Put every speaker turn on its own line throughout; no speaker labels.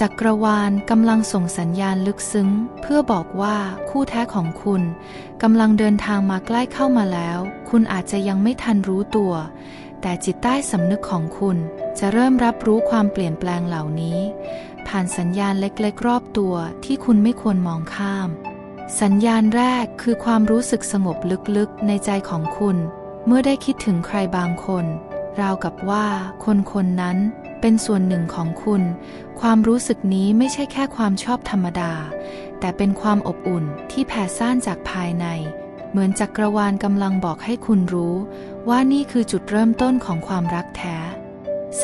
จักรวาลกำลังส่งสัญญาณลึกซึ้ง เพื่อบอกว่าคู่แท้ของคุณกำลังเดินทางมาใกล้เข้ามาแล้ว คุณอาจจะยังไม่ทันรู้ตัว แต่จิตใต้สำนึกของคุณจะเริ่มรับรู้ความเปลี่ยนแปลงเหล่านี้ ผ่านสัญญาณเล็กๆ รอบตัวที่คุณไม่ควรมองข้าม สัญญาณแรกคือความรู้สึกสงบลึกๆ ในใจของคุณ เมื่อได้คิดถึงใครบางคน ราวกับว่าคนคนนั้น เป็นส่วนหนึ่งของคุณ ความรู้สึกนี้ไม่ใช่แค่ความชอบธรรมดา แต่เป็นความอบอุ่นที่แผ่ซ่านจากภายใน เหมือนจักรวาลกำลังบอกให้คุณรู้ ว่านี่คือจุดเริ่มต้นของความรักแท้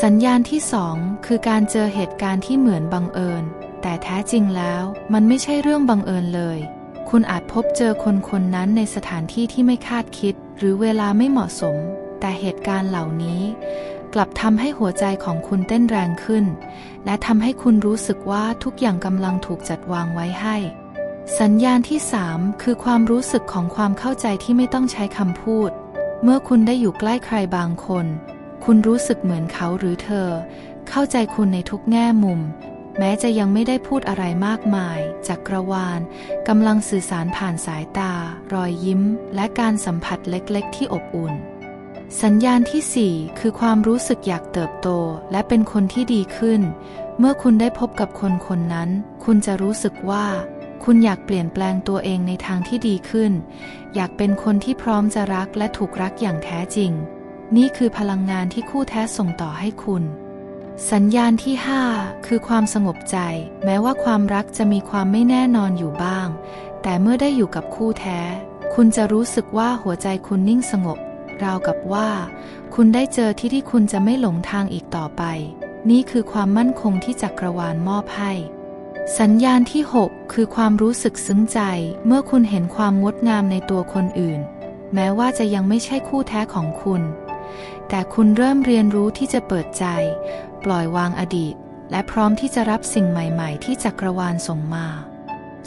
สัญญาณที่สองคือการเจอเหตุการณ์ที่เหมือนบังเอิญ แต่แท้จริงแล้วมันไม่ใช่เรื่องบังเอิญเลย คุณอาจพบเจอคนคนนั้นในสถานที่ที่ไม่คาดคิด หรือเวลาไม่เหมาะสม แต่เหตุการณ์เหล่านี้ กลับทำให้หัวใจของคุณเต้นแรงขึ้น และทำให้คุณรู้สึกว่าทุกอย่างกำลังถูกจัดวางไว้ให้ สัญญาณที่สามคือความรู้สึกของความเข้าใจที่ไม่ต้องใช้คำพูด เมื่อคุณได้อยู่ใกล้ใครบางคน คุณรู้สึกเหมือนเขาหรือเธอ เข้าใจคุณในทุกแง่มุม แม้จะยังไม่ได้พูดอะไรมากมาย จักรวาลกำลังสื่อสารผ่านสายตา รอยยิ้ม และการสัมผัสเล็กๆ ที่อบอุ่น สัญญาณที่ 4 คือความรู้สึกอยากเติบโตและเป็นคนที่ดีขึ้น เมื่อคุณได้พบกับคนคนนั้น คุณจะรู้สึกว่า คุณอยากเปลี่ยนแปลงตัวเองในทางที่ดีขึ้น อยากเป็นคนที่พร้อมจะรักและถูกรักอย่างแท้จริง นี่คือพลังงานที่คู่แท้ส่งต่อให้คุณ สัญญาณที่ 5 คือความสงบใจ แม้ว่าความรักจะมีความไม่แน่นอนอยู่บ้าง แต่เมื่อได้อยู่กับคู่แท้ คุณจะรู้สึกว่าหัวใจคุณนิ่งสงบ ราวกับว่า คุณได้เจอที่ที่คุณจะไม่หลงทางอีกต่อไป นี่คือความมั่นคงที่จักรวาลมอบให้ สัญญาณที่ 6 คือความรู้สึกซึ้งใจ เมื่อคุณเห็นความงดงามในตัวคนอื่น แม้ว่าจะยังไม่ใช่คู่แท้ของคุณ แต่คุณเริ่มเรียนรู้ที่จะเปิดใจ ปล่อยวางอดีต และพร้อมที่จะรับสิ่งใหม่ ๆ ที่จักรวาลส่งมา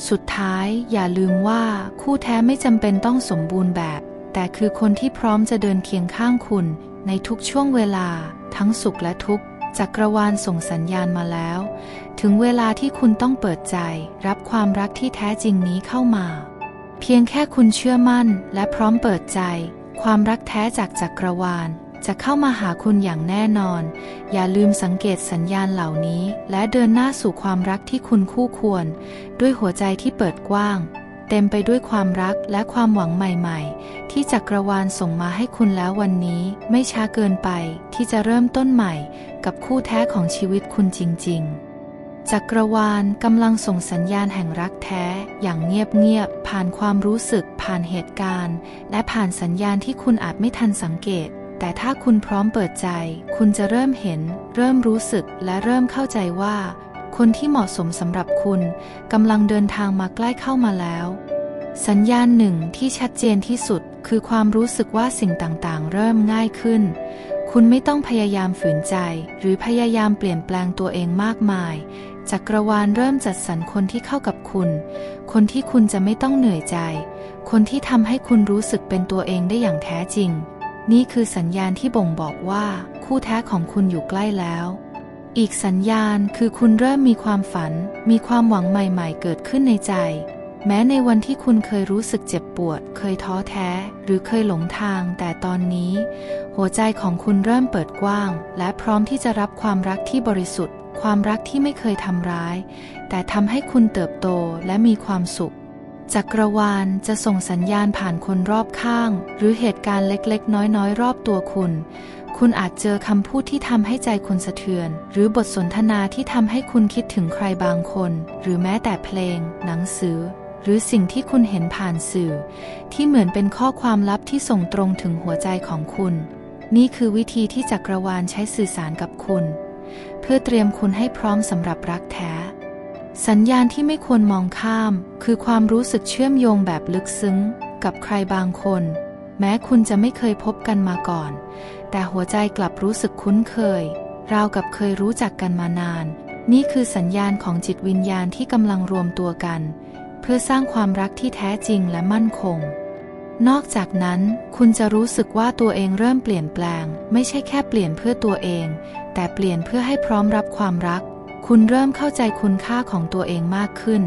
สุดท้ายอย่าลืมว่าคู่แท้ไม่จำเป็นต้องสมบูรณ์แบบ แต่คือคนที่พร้อมจะเดินเคียงข้างคุณในทุกช่วงเวลา ทั้งสุขและทุกข์จักรวาลส่งสัญญาณมาแล้ว ถึงเวลาที่คุณต้องเปิดใจ รับความรักที่แท้จริงนี้เข้ามา เพียงแค่คุณเชื่อมั่นและพร้อมเปิดใจ ความรักแท้จากจักรวาล จะเข้ามาหาคุณอย่างแน่นอน อย่าลืมสังเกตสัญญาณเหล่านี้ และเดินหน้าสู่ความรักที่คุณคู่ควร ด้วยหัวใจที่เปิดกว้าง เต็มไปด้วยความรักและความหวังใหม่ๆ ที่จักรวาลส่งมาให้คุณแล้ววันนี้ ไม่ช้าเกินไปที่จะเริ่มต้นใหม่ กับคู่แท้ของชีวิตคุณจริง ๆ จักรวาลกำลังส่งสัญญาณแห่งรักแท้ อย่างเงียบๆผ่านความรู้สึก ผ่านเหตุการณ์ และผ่านสัญญาณที่คุณอาจไม่ทันสังเกต แต่ถ้าคุณพร้อมเปิดใจ คุณจะเริ่มเห็น เริ่มรู้สึกและเริ่มเข้าใจว่า คนที่เหมาะสมสำหรับคุณกำลังเดินทางมาใกล้เข้ามาแล้ว สัญญาณหนึ่งที่ชัดเจนที่สุดคือความรู้สึกว่าสิ่งต่างๆ เริ่มง่ายขึ้น คุณไม่ต้องพยายามฝืนใจ หรือพยายามเปลี่ยนแปลงตัวเองมากมาย จักรวาลเริ่มจัดสรรคนที่เข้ากับคุณ คนที่คุณจะไม่ต้องเหนื่อยใจ คนที่ทำให้คุณรู้สึกเป็นตัวเองได้อย่างแท้จริง นี่คือสัญญาณที่บ่งบอกว่า คู่แท้ของคุณอยู่ใกล้แล้ว อีกสัญญาณคือคุณเริ่มมีความฝัน มีความหวังใหม่ๆ เกิดขึ้นในใจ แม้ในวันที่คุณเคยรู้สึกเจ็บปวด เคยท้อแท้ หรือเคยหลงทาง แต่ตอนนี้ หัวใจของคุณเริ่มเปิดกว้าง และพร้อมที่จะรับความรักที่บริสุทธิ์ ความรักที่ไม่เคยทำร้าย แต่ทำให้คุณเติบโตและมีความสุข จักรวาลจะส่งสัญญาณผ่านคนรอบข้าง หรือเหตุการณ์เล็กๆ น้อยๆ รอบตัวคุณ คุณอาจเจอคำพูดที่ทำให้ใจคุณสะเทือน หรือบทสนทนาที่ทำให้คุณคิดถึงใครบางคน หรือแม้แต่เพลง หนังสือ หรือสิ่งที่คุณเห็นผ่านสื่อ ที่เหมือนเป็นข้อความลับที่ส่งตรงถึงหัวใจของคุณ นี่คือวิธีที่จักรวาลใช้สื่อสารกับคุณ เพื่อเตรียมคุณให้พร้อมสำหรับรักแท้ สัญญาณที่ไม่ควรมองข้าม คือความรู้สึกเชื่อมโยงแบบลึกซึ้ง กับใครบางคน แม้คุณจะไม่เคยพบกันมาก่อน แต่หัวใจกลับรู้สึกคุ้นเคย ราวกับเคยรู้จักกันมานาน นี่คือสัญญาณของจิตวิญญาณที่กำลังรวมตัวกัน เพื่อสร้างความรักที่แท้จริงและมั่นคง นอกจากนั้น คุณจะรู้สึกว่าตัวเองเริ่มเปลี่ยนแปลง ไม่ใช่แค่เปลี่ยนเพื่อตัวเอง แต่เปลี่ยนเพื่อให้พร้อมรับความรัก คุณเริ่มเข้าใจคุณค่าของตัวเองมากขึ้น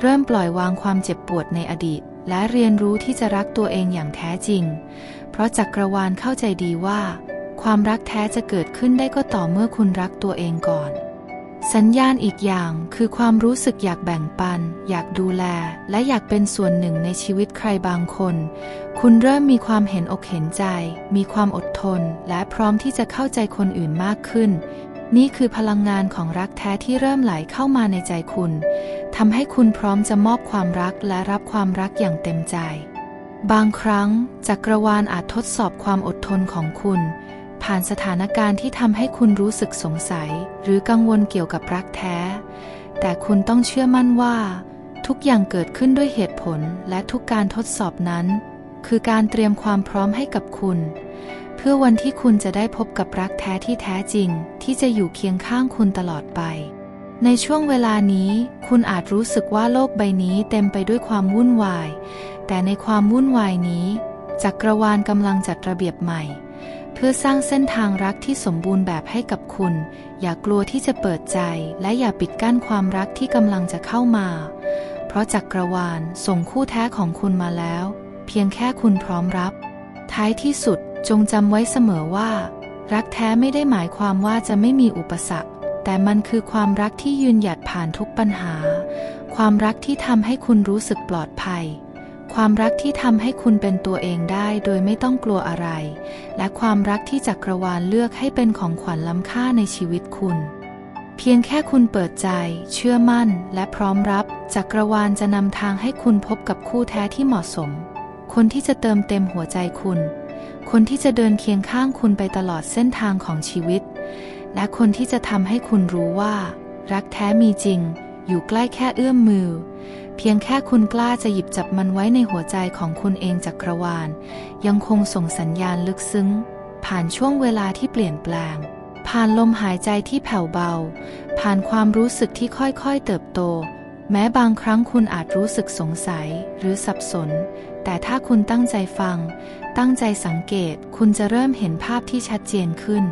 เริ่มปล่อยวางความเจ็บปวดในอดีต และเรียนรู้ที่จะรักตัวเองอย่างแท้จริง เพราะจักรวาลเข้าใจดีว่า ความรักแท้จะเกิดขึ้นได้ก็ต่อเมื่อคุณรักตัวเองก่อน สัญญาณอีกอย่างคือความรู้สึกอยากแบ่งปัน อยากดูแล และอยากเป็นส่วนหนึ่งในชีวิตใครบางคน คุณเริ่มมีความเห็นอกเห็นใจ มีความอดทน และพร้อมที่จะเข้าใจคนอื่นมากขึ้น นี่คือพลังงานของรักแท้ที่เริ่มไหลเข้ามาในใจคุณทำให้คุณพร้อมจะมอบความรักและรับความรักอย่างเต็มใจ บางครั้งจักรวาลอาจทดสอบความอดทนของคุณ ผ่านสถานการณ์ที่ทำให้คุณรู้สึกสงสัย หรือกังวลเกี่ยวกับรักแท้ แต่คุณต้องเชื่อมั่นว่า ทุกอย่างเกิดขึ้นด้วยเหตุผลและทุกการทดสอบนั้น คือการเตรียมความพร้อมให้กับคุณ เพื่อวันที่คุณจะได้พบกับรักแท้ที่แท้จริง ที่จะอยู่เคียงข้างคุณตลอดไป ในช่วงเวลานี้ คุณอาจรู้สึกว่าโลกใบนี้เต็มไปด้วยความวุ่นวาย แต่ในความวุ่นวายนี้ จักรวาลกำลังจัดระเบียบใหม่ เพื่อสร้างเส้นทางรักที่สมบูรณ์แบบให้กับคุณ อย่ากลัวที่จะเปิดใจ และอย่าปิดกั้นความรักที่กำลังจะเข้ามา เพราะจักรวาลส่งคู่แท้ของคุณมาแล้ว เพียงแค่คุณพร้อมรับ ท้ายที่สุด จงจำไว้เสมอว่า รักแท้ไม่ได้หมายความว่าจะไม่มีอุปสรรค แต่มันคือความรักที่ยืนหยัดผ่านทุกปัญหา ความรักที่ทำให้คุณรู้สึกปลอดภัย ความรักที่ทำให้คุณเป็นตัวเองได้โดยไม่ต้องกลัวอะไร และความรักที่จักรวาลเลือกให้เป็นของขวัญล้ำค่าในชีวิตคุณ เพียงแค่คุณเปิดใจ เชื่อมั่น และพร้อมรับ จักรวาลจะนำทางให้คุณพบกับคู่แท้ที่เหมาะสม คนที่จะเติมเต็มหัวใจคุณ คนที่จะเดินเคียงข้างคุณไปตลอดเส้นทางของชีวิต และคนที่จะทำให้คุณรู้ว่า รักแท้มีจริง อยู่ใกล้แค่เอื้อมมือ เพียงแค่คุณกล้าจะหยิบจับมันไว้ในหัวใจของคุณเองจักรวาล ยังคงส่งสัญญาณลึกซึ้ง ผ่านช่วงเวลาที่เปลี่ยนแปลง ผ่านลมหายใจที่แผ่วเบา ผ่านความรู้สึกที่ค่อยๆเติบโต แม้บางครั้งคุณอาจรู้สึกสงสัยหรือสับสน แต่ถ้าคุณตั้งใจฟัง ตั้งใจสังเกต คุณจะเริ่มเห็นภาพที่ชัดเจนขึ้น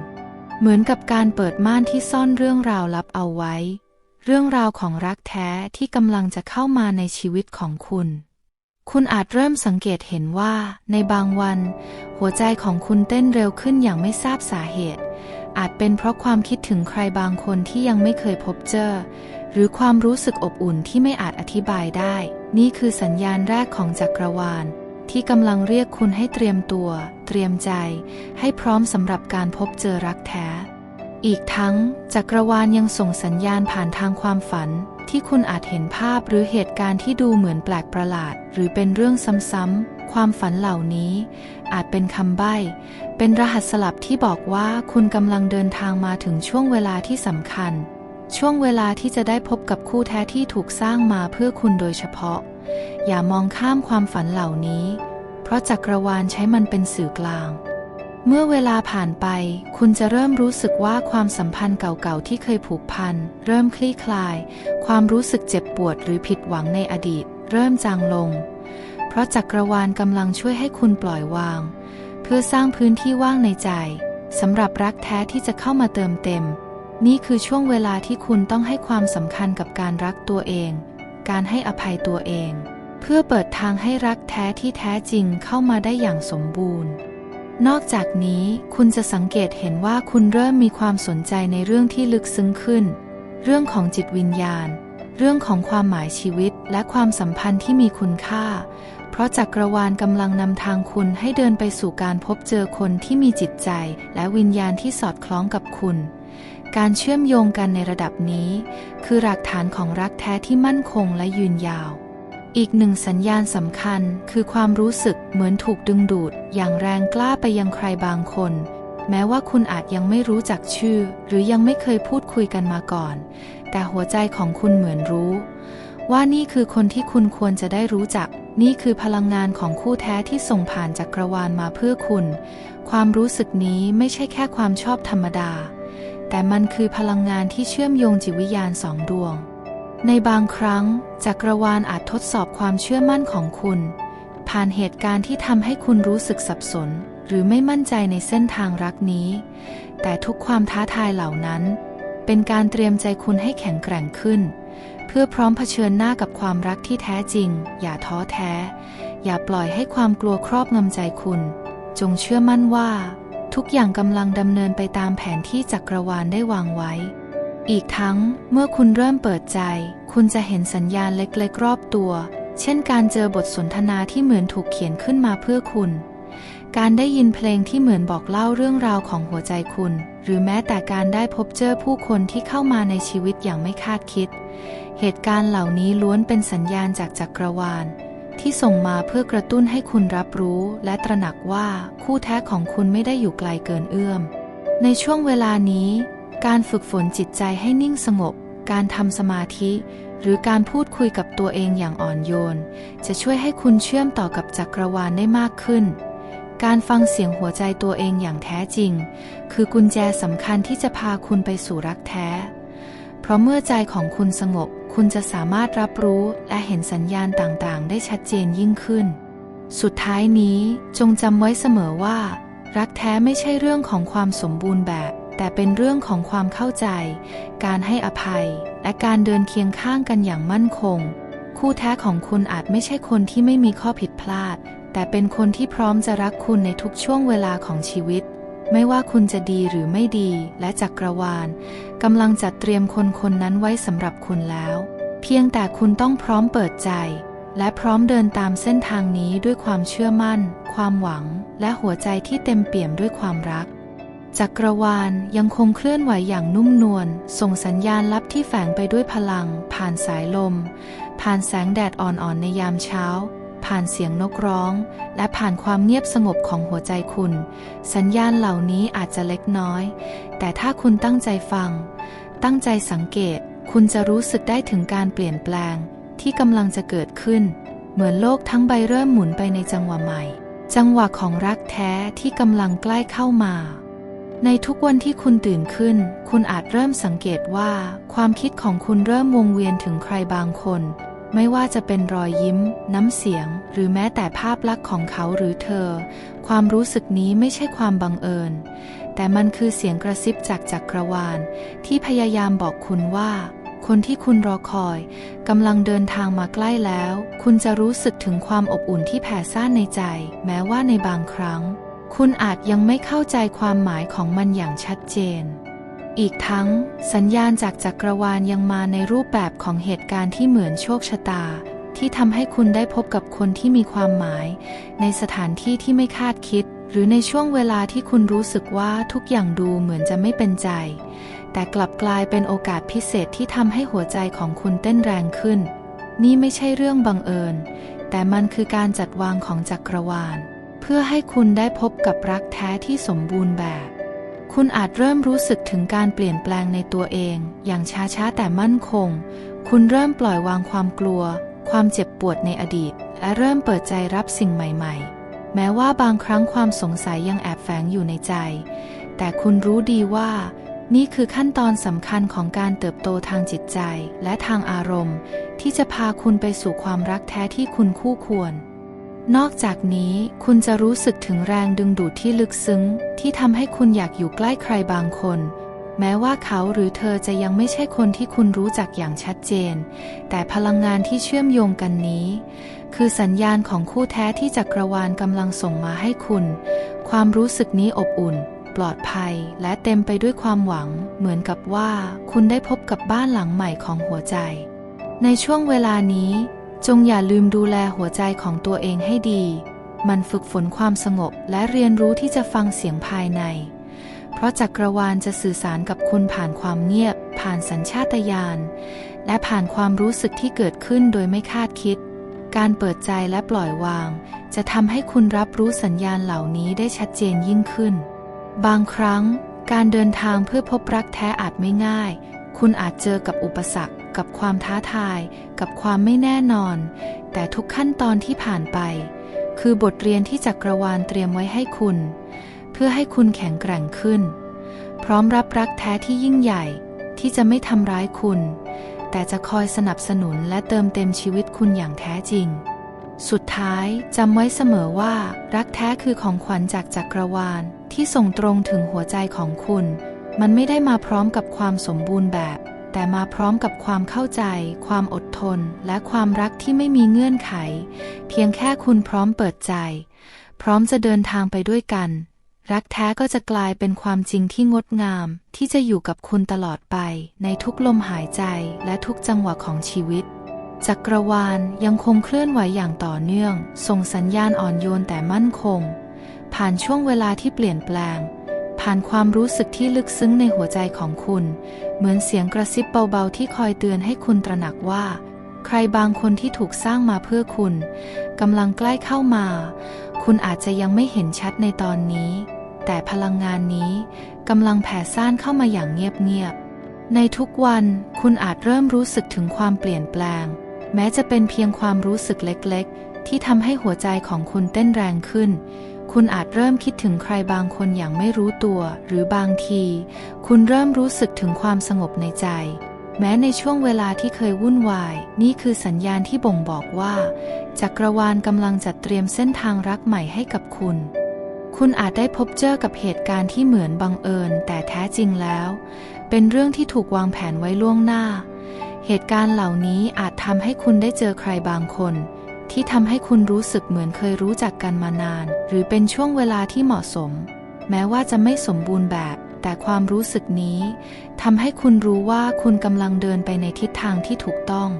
เหมือนกับการเปิดม่านที่ซ่อนเรื่องราวลับเอาไว้ เรื่องราวของรักแท้ที่กำลังจะเข้ามาในชีวิตของคุณ คุณอาจเริ่มสังเกตเห็นว่า ในบางวัน หัวใจของคุณเต้นเร็วขึ้นอย่างไม่ทราบสาเหตุ อาจเป็นเพราะความคิดถึงใครบางคนที่ยังไม่เคยพบเจอ รือความรู้สึกอบอุ่นที่ไม่อาจอธิบายได้ นี่คือสัญญาณแรกของจักรวาล ที่กำลังเรียกคุณให้เตรียมตัว เตรียมใจ ให้พร้อมสำหรับการพบเจอรักแท้ อีกทั้ง จักรวาลยังส่งสัญญาณผ่านทางความฝัน ที่คุณอาจเห็นภาพหรือเหตุการณ์ที่ดูเหมือนแปลกประหลาด หรือเป็นเรื่องซ้ำๆความฝันเหล่านี้ อาจเป็นคำใบ้ เป็นรหัสสลับที่บอกว่าคุณกำลังเดินทางมาถึงช่วงเวลาที่สำคัญ ช่วงเวลาที่จะได้พบกับคู่แท้ที่ถูกสร้างมาเพื่อคุณโดยเฉพาะ อย่ามองข้ามความฝันเหล่านี้ เพราะจักรวาลใช้มันเป็นสื่อกลาง เมื่อเวลาผ่านไป คุณจะเริ่มรู้สึกว่าความสัมพันธ์เก่าๆ ที่เคยผูกพัน เริ่มคลี่คลาย ความรู้สึกเจ็บปวดหรือผิดหวังในอดีต เริ่มจางลง เพราะจักรวาลกำลังช่วยให้คุณปล่อยวาง เพื่อสร้างพื้นที่ว่างในใจสำหรับรักแท้ที่จะเข้ามาเติมเต็ม นี่คือช่วงเวลาที่คุณต้องให้ความสำคัญกับการรักตัวเอง การให้อภัยตัวเอง เพื่อเปิดทางให้รักแท้ที่แท้จริงเข้ามาได้อย่างสมบูรณ์ นอกจากนี้คุณจะสังเกตเห็นว่าคุณเริ่มมีความสนใจในเรื่องที่ลึกซึ้งขึ้น เรื่องของจิตวิญญาณ เรื่องของความหมายชีวิตและความสัมพันธ์ที่มีคุณค่า เพราะจักรวาลกำลังนำทางคุณให้เดินไปสู่การพบเจอคนที่มีจิตใจ และวิญญาณที่สอดคล้องกับคุณ การเชื่อมโยงกันในระดับนี้ คือหลักฐานของรักแท้ที่มั่นคงและยืนยาว อีกหนึ่งสัญญาณสำคัญคือความรู้สึกเหมือนถูกดึงดูด อย่างแรงกล้าไปยังใครบางคน แม้ว่าคุณอาจยังไม่รู้จักชื่อ หรือยังไม่เคยพูดคุยกันมาก่อน แต่หัวใจของคุณเหมือนรู้ ว่านี่คือคนที่คุณควรจะได้รู้จัก นี่คือพลังงานของคู่แท้ที่ส่งผ่านจักกรวาลมาเพื่อคุณ ความรู้สึกนี้ไม่ใช่แค่ความชอบธรรมดา แต่มันคือพลังงานที่เชื่อมโยงจิตวิญญาณสองดวง ในบางครั้งจักรวาลอาจทดสอบความเชื่อมั่นของคุณ ผ่านเหตุการณ์ที่ทำให้คุณรู้สึกสับสน หรือไม่มั่นใจในเส้นทางรักนี้ แต่ทุกความท้าทายเหล่านั้น เป็นการเตรียมใจคุณให้แข็งแกร่งขึ้น เพื่อพร้อมเผชิญหน้ากับความรักที่แท้จริง อย่าท้อแท้ อย่าปล่อยให้ความกลัวครอบงำใจคุณ จงเชื่อมั่นว่า ทุกอย่างกำลังดำเนินไปตามแผนที่จักรวาลได้วางไว้ อีกทั้งเมื่อคุณเริ่มเปิดใจ คุณจะเห็นสัญญาณเล็กๆรอบตัว เช่นการเจอบทสนทนาที่เหมือนถูกเขียนขึ้นมาเพื่อคุณ การได้ยินเพลงที่เหมือนบอกเล่าเรื่องราวของหัวใจคุณ หรือแม้แต่การได้พบเจอผู้คนที่เข้ามาในชีวิตอย่างไม่คาดคิด เหตุการณ์เหล่านี้ล้วนเป็นสัญญาณจากจักรวาล ที่ส่งมาเพื่อกระตุ้นให้คุณรับรู้และตระหนักว่าคู่แท้ของคุณไม่ได้อยู่ไกลเกินเอื้อม ในช่วงเวลานี้ การฝึกฝนจิตใจให้นิ่งสงบ การทำสมาธิ หรือการพูดคุยกับตัวเองอย่างอ่อนโยน จะช่วยให้คุณเชื่อมต่อกับจักรวาลได้มากขึ้น การฟังเสียงหัวใจตัวเองอย่างแท้จริง คือกุญแจสำคัญที่จะพาคุณไปสู่รักแท้ เพราะเมื่อใจของคุณสงบ คุณจะสามารถรับรู้และเห็นสัญญาณต่างๆ ได้ชัดเจนยิ่งขึ้น สุดท้ายนี้จงจำไว้เสมอว่า รักแท้ไม่ใช่เรื่องของความสมบูรณ์แบบ แต่เป็นเรื่องของความเข้าใจ การให้อภัย และการเดินเคียงข้างกันอย่างมั่นคง คู่แท้ของคุณอาจไม่ใช่คนที่ไม่มีข้อผิดพลาด แต่เป็นคนที่พร้อมจะรักคุณในทุกช่วงเวลาของชีวิต ไม่ว่าคุณจะดีหรือไม่ดีและจักรวาลกำลังจัดเตรียมคนคนนั้นไว้สำหรับคุณแล้ว เพียงแต่คุณต้องพร้อมเปิดใจ และพร้อมเดินตามเส้นทางนี้ด้วยความเชื่อมั่น ความหวัง และหัวใจที่เต็มเปี่ยมด้วยความรัก จักรวาลยังคงเคลื่อนไหวอย่างนุ่มนวลส่งสัญญาณลับที่แฝงไปด้วยพลัง ผ่านสายลม ผ่านแสงแดดอ่อนๆในยามเช้า ผ่านเสียงนกร้อง และผ่านความเงียบสงบของหัวใจคุณ สัญญาณเหล่านี้อาจจะเล็กน้อย แต่ถ้าคุณตั้งใจฟัง ตั้งใจสังเกต คุณจะรู้สึกได้ถึงการเปลี่ยนแปลง ที่กำลังจะเกิดขึ้น เหมือนโลกทั้งใบเริ่มหมุนไปในจังหวะใหม่ จังหวะของรักแท้ที่กำลังใกล้เข้ามาในทุกวันที่คุณตื่นขึ้น คุณอาจเริ่มสังเกตว่า ความคิดของคุณเริ่มวงเวียนถึงใครบางคน ไม่ว่าจะเป็นรอยยิ้ม น้ำเสียง หรือแม้แต่ภาพลักษณ์ของเขาหรือเธอ ความรู้สึกนี้ไม่ใช่ความบังเอิญ แต่มันคือเสียงกระซิบจากจักรวาล ที่พยายามบอกคุณว่า คนที่คุณรอคอยกำลังเดินทางมาใกล้แล้ว คุณจะรู้สึกถึงความอบอุ่นที่แผ่ซ่านในใจ แม้ว่าในบางครั้ง คุณอาจยังไม่เข้าใจความหมายของมันอย่างชัดเจน อีกทั้งสัญญาณจากจักรวาลยังมาในรูปแบบของเหตุการณ์ที่เหมือนโชคชะตา ที่ทำให้คุณได้พบกับคนที่มีความหมาย ในสถานที่ที่ไม่คาดคิด หรือในช่วงเวลาที่คุณรู้สึกว่าทุกอย่างดูเหมือนจะไม่เป็นใจ แต่กลับกลายเป็นโอกาสพิเศษที่ทำให้หัวใจของคุณเต้นแรงขึ้น นี่ไม่ใช่เรื่องบังเอิญ แต่มันคือการจัดวางของจักรวาล เพื่อให้คุณได้พบกับรักแท้ที่สมบูรณ์แบบ คุณอาจเริ่มรู้สึกถึงการเปลี่ยนแปลงในตัวเอง อย่างช้าๆแต่มั่นคง คุณเริ่มปล่อยวางความกลัว ความเจ็บปวดในอดีต และเริ่มเปิดใจรับสิ่งใหม่ ๆ แม้ว่าบางครั้งความสงสัยยังแอบแฝงอยู่ในใจ แต่คุณรู้ดีว่า นี่คือขั้นตอนสำคัญของการเติบโตทางจิตใจและทางอารมณ์ ที่จะพาคุณไปสู่ความรักแท้ที่คุณคู่ควร นอกจากนี้คุณจะรู้สึกถึงแรงดึงดูดที่ลึกซึ้ง ที่ทำให้คุณอยากอยู่ใกล้ใครบางคน แม้ว่าเขาหรือเธอจะยังไม่ใช่คนที่คุณรู้จักอย่างชัดเจน แต่พลังงานที่เชื่อมโยงกันนี้ คือสัญญาณของคู่แท้ที่จักรวาลกำลังส่งมาให้คุณ ความรู้สึกนี้อบอุ่น ปลอดภัย และเต็มไปด้วยความหวัง เหมือนกับว่า คุณได้พบกับบ้านหลังใหม่ของหัวใจ ในช่วงเวลานี้ จงอย่าลืมดูแลหัวใจของตัวเองให้ดี มันฝึกฝนความสงบและเรียนรู้ที่จะฟังเสียงภายใน เพราะจักรวาลจะสื่อสารกับคุณผ่านความเงียบ ผ่านสัญชาตญาณ และผ่านความรู้สึกที่เกิดขึ้นโดยไม่คาดคิด การเปิดใจและปล่อยวาง จะทำให้คุณรับรู้สัญญาณเหล่านี้ได้ชัดเจนยิ่งขึ้น บางครั้ง การเดินทางเพื่อพบรักแท้อาจไม่ง่าย คุณอาจเจอกับอุปสรรค กับความท้าทาย กับความไม่แน่นอน แต่ทุกขั้นตอนที่ผ่านไป คือบทเรียนที่จักรวาลเตรียมไว้ให้คุณ เพื่อให้คุณแข็งแกร่งขึ้น พร้อมรับรักแท้ที่ยิ่งใหญ่ ที่จะไม่ทำร้ายคุณ แต่จะคอยสนับสนุนและเติมเต็มชีวิตคุณอย่างแท้จริง สุดท้ายจำไว้เสมอว่า รักแท้คือของขวัญจากจักรวาลที่ส่งตรงถึงหัวใจของคุณ มันไม่ได้มาพร้อมกับความสมบูรณ์แบบ แต่มาพร้อมกับความเข้าใจ ความอดทน และความรักที่ไม่มีเงื่อนไข เพียงแค่คุณพร้อมเปิดใจ พร้อมจะเดินทางไปด้วยกัน รักแท้ก็จะกลายเป็นความจริงที่งดงาม ที่จะอยู่กับคุณตลอดไป ในทุกลมหายใจและทุกจังหวะของชีวิตจักรวาลยังคงเคลื่อนไหวอย่างต่อเนื่อง ส่งสัญญาณอ่อนโยนแต่มั่นคง ผ่านช่วงเวลาที่เปลี่ยนแปลง ผ่านความรู้สึกที่ลึกซึ้งในหัวใจของคุณ เหมือนเสียงกระซิบเบาๆที่คอยเตือนให้คุณตระหนักว่า ใครบางคนที่ถูกสร้างมาเพื่อคุณกำลังใกล้เข้ามา คุณอาจจะยังไม่เห็นชัดในตอนนี้ แต่พลังงานนี้กำลังแผ่ซ่านเข้ามาอย่างเงียบๆ ในทุกวันคุณอาจเริ่มรู้สึกถึงความเปลี่ยนแปลง แม้จะเป็นเพียงความรู้สึกเล็กๆ ที่ทำให้หัวใจของคุณเต้นแรงขึ้น คุณอาจเริ่มคิดถึงใครบางคนอย่างไม่รู้ตัว หรือบางที คุณเริ่มรู้สึกถึงความสงบในใจ แม้ในช่วงเวลาที่เคยวุ่นวาย นี่คือสัญญาณที่บ่งบอกว่า จักรวาลกำลังจัดเตรียมเส้นทางรักใหม่ให้กับคุณ คุณอาจได้พบเจอกับเหตุการณ์ที่เหมือนบังเอิญ แต่แท้จริงแล้ว เป็นเรื่องที่ถูกวางแผนไว้ล่วงหน้า เหตุการณ์เหล่านี้อาจทำให้คุณได้เจอใครบางคน ที่ทำให้คุณรู้สึกเหมือนเคยรู้จักกันมานาน หรือเป็นช่วงเวลาที่เหมาะสม แม้ว่าจะไม่สมบูรณ์แบบ แต่ความรู้สึกนี้ทำให้คุณรู้ว่าคุณกำลังเดินไปในทิศทางที่ถูกต้อง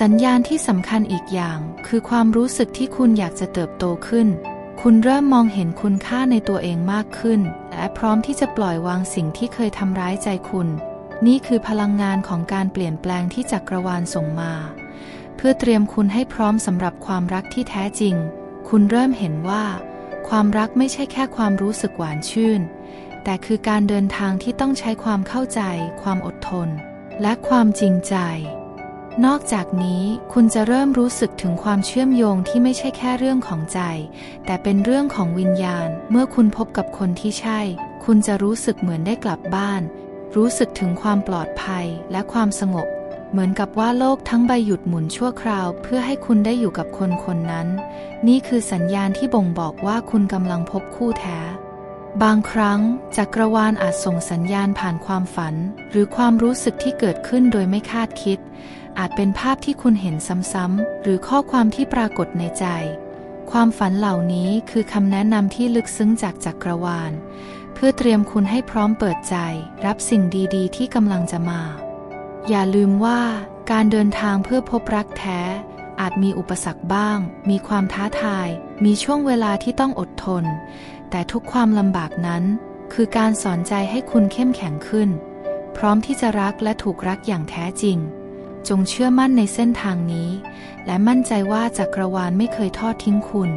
สัญญาณที่สำคัญอีกอย่าง คือความรู้สึกที่คุณอยากจะเติบโตขึ้น คุณเริ่มมองเห็นคุณค่าในตัวเองมากขึ้น และพร้อมที่จะปล่อยวางสิ่งที่เคยทำร้ายใจคุณ นี่คือพลังงานของการเปลี่ยนแปลงที่จักรวาลส่งมา เพื่อเตรียมคุณให้พร้อมสำหรับความรักที่แท้จริง คุณเริ่มเห็นว่า ความรักไม่ใช่แค่ความรู้สึกหวานชื่น แต่คือการเดินทางที่ต้องใช้ความเข้าใจ ความอดทน และความจริงใจ นอกจากนี้คุณจะเริ่มรู้สึกถึงความเชื่อมโยงที่ไม่ใช่แค่เรื่องของใจ แต่เป็นเรื่องของวิญญาณ เมื่อคุณพบกับคนที่ใช่ คุณจะรู้สึกเหมือนได้กลับบ้าน รู้สึกถึงความปลอดภัยและความสงบ เหมือนกับว่าโลกทั้งใบหยุดหมุนชั่วคราว เพื่อให้คุณได้อยู่กับคนคนนั้น นี่คือสัญญาณที่บ่งบอกว่าคุณกำลังพบคู่แท้ บางครั้งจักรวาลอาจส่งสัญญาณผ่านความฝัน หรือความรู้สึกที่เกิดขึ้นโดยไม่คาดคิด อาจเป็นภาพที่คุณเห็นซ้ำๆหรือข้อความที่ปรากฏในใจ ความฝันเหล่านี้คือคำแนะนำที่ลึกซึ้งจากจักรวาล เพื่อเตรียมคุณให้พร้อมเปิดใจ รับสิ่งดีๆ ที่กำลังจะมา อย่าลืมว่าการเดินทางเพื่อพบรักแท้ อาจมีอุปสรรคบ้าง มีความท้าทาย มีช่วงเวลาที่ต้องอดทน แต่ทุกความลำบากนั้น คือการสอนใจให้คุณเข้มแข็งขึ้น พร้อมที่จะรักและถูกรักอย่างแท้จริง จงเชื่อมั่นในเส้นทางนี้ และมั่นใจว่าจักรวาลไม่เคยทอดทิ้งคุณ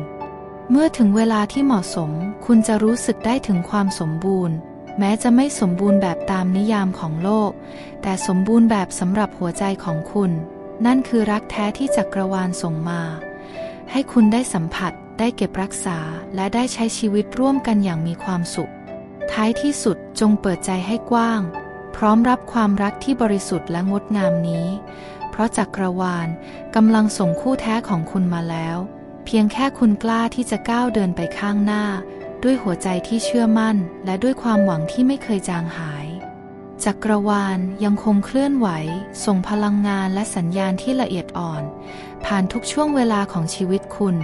เมื่อถึงเวลาที่เหมาะสม คุณจะรู้สึกได้ถึงความสมบูรณ์ แม้จะไม่สมบูรณ์แบบตามนิยามของโลก แต่สมบูรณ์แบบสำหรับหัวใจของคุณ นั่นคือรักแท้ที่จักรวาลส่งมา ให้คุณได้สัมผัส ได้เก็บรักษา และได้ใช้ชีวิตร่วมกันอย่างมีความสุข ท้ายที่สุดจงเปิดใจให้กว้าง พร้อมรับความรักที่บริสุทธิ์และงดงามนี้ เพราะจักรวาลกำลังส่งคู่แท้ของคุณมาแล้ว เพียงแค่คุณกล้าที่จะก้าวเดินไปข้างหน้า ด้วยหัวใจที่เชื่อมั่น และด้วยความหวังที่ไม่เคยจางหาย จักรวาลยังคงเคลื่อนไหว ส่งพลังงานและสัญญาณที่ละเอียดอ่อน ผ่านทุกช่วงเวลาของชีวิตคุณ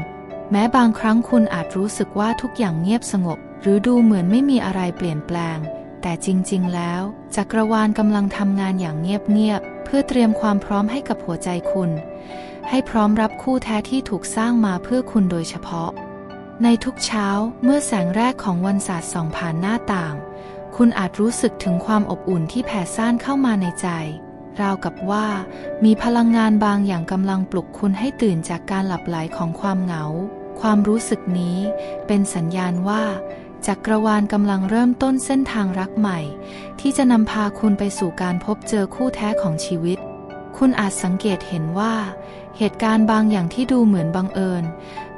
แม้บางครั้งคุณอาจรู้สึกว่าทุกอย่างเงียบสงบ หรือดูเหมือนไม่มีอะไรเปลี่ยนแปลง แต่จริงๆ แล้ว จักรวาลกำลังทำงานอย่างเงียบๆเพื่อเตรียมความพร้อมให้กับหัวใจคุณ ให้พร้อมรับคู่แท้ที่ถูกสร้างมาเพื่อคุณโดยเฉพาะ ในทุกเช้าเมื่อแสงแรกของวันศาสตร์ส่องผ่านหน้าต่าง คุณอาจรู้สึกถึงความอบอุ่นที่แผ่ซ่านเข้ามาในใจ ราวกับว่า มีพลังงานบางอย่างกำลังปลุกคุณให้ตื่นจากการหลับไหลของความเหงา ความรู้สึกนี้ เป็นสัญญาณว่า จักรวาลกำลังเริ่มต้นเส้นทางรักใหม่ ที่จะนำพาคุณไปสู่การพบเจอคู่แท้ของชีวิต คุณอาจสังเกตเห็นว่า เหตุการณ์บางอย่างที่ดูเหมือนบังเอิญ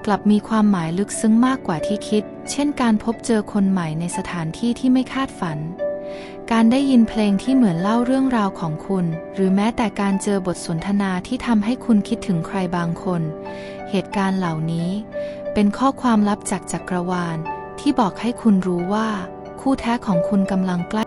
กลับมีความหมายลึกซึ้งมากกว่าที่คิด เช่นการพบเจอคนใหม่ในสถานที่ที่ไม่คาดฝัน การได้ยินเพลงที่เหมือนเล่าเรื่องราวของคุณ หรือแม้แต่การเจอบทสนทนาที่ทำให้คุณคิดถึงใครบางคน เหตุการณ์เหล่านี้ เป็นข้อความลับจากจักรวาล ที่บอกให้คุณรู้ว่า คู่แท้ของคุณกำลังใกล้